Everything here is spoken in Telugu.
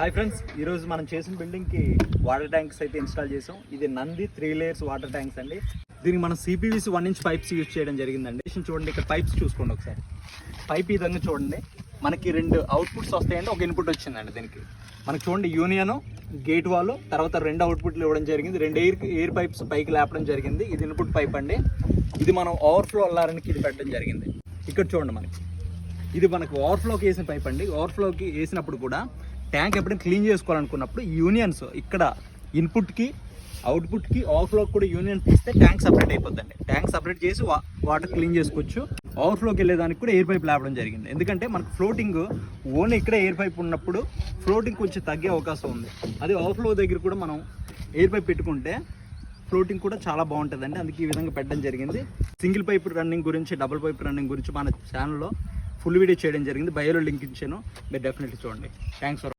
హాయ్ ఫ్రెండ్స్ ఈరోజు మనం చేసిన బిల్డింగ్కి వాటర్ ట్యాంక్స్ అయితే ఇన్స్టాల్ చేసాం. ఇది Nandi three layers water tanks అండి. దీనికి మనం CPVC one inch pipes use చేయడం జరిగిందండి. చూడండి ఇక్కడ పైప్స్ చూసుకోండి ఒకసారి. పైప్ ఈ విధంగా చూడండి. మనకి రెండు అవుట్పుట్స్ వస్తాయండి ఒక ఇన్పుట్ వచ్చిందండి దీనికి. మనకి చూడండి యూనియన్ గేట్ వాల్ తర్వాత రెండు అవుట్పుట్లు ఇవ్వడం జరిగింది. రెండు ఎయిర్ ఎయిర్ పైప్స్ పైకి లేపడం జరిగింది. ఇది ఇన్పుట్ పైప్ అండి. ఇది మనం ఓవర్ఫ్లో అల్లారానికి ఇది పెట్టడం జరిగింది. ఇక్కడ చూడండి మనకి. ఇది మనకు ఓవర్ఫ్లోకి వేసిన పైప్ అండి. ఓవర్ఫ్లోకి వేసినప్పుడు కూడా ట్యాంక్ ఎప్పుడైనా క్లీన్ చేసుకోవాలనుకున్నప్పుడు యూనియన్స్ ఇక్కడ ఇన్పుట్కి అవుట్పుట్కి ఓవర్ఫ్లోకి కూడా యూనియన్ తీస్తే ట్యాంక్ సపరేట్ అయిపోద్దండి. ట్యాంక్ సపరేట్ చేసి వాటర్ క్లీన్ చేసుకోవచ్చు. ఓవర్ఫ్లోకి వెళ్ళేదానికి కూడా ఎయిర్ పైప్ లేపడం జరిగింది. ఎందుకంటే మనకు ఫ్లోటింగ్ ఓన్లీ ఇక్కడ ఎయిర్ పైప్ ఉన్నప్పుడు ఫ్లోటింగ్ కొంచెం తగ్గే అవకాశం ఉంది. అదే ఓవర్ఫ్లో దగ్గర కూడా మనం ఎయిర్ పైప్ పెట్టుకుంటే ఫ్లోటింగ్ కూడా చాలా బాగుంటుందండి. అందుకే ఈ విధంగా పెట్టడం జరిగింది. సింగిల్ పైప్ రన్నింగ్ గురించి డబుల్ పైప్ రన్నింగ్ గురించి మన ఛానల్లో ఫుల్ వీడియో చేయడం జరిగింది. బయోలో లింక్ ఇచ్చాను. మీరు డెఫినెట్లీ చూడండి. Thanks for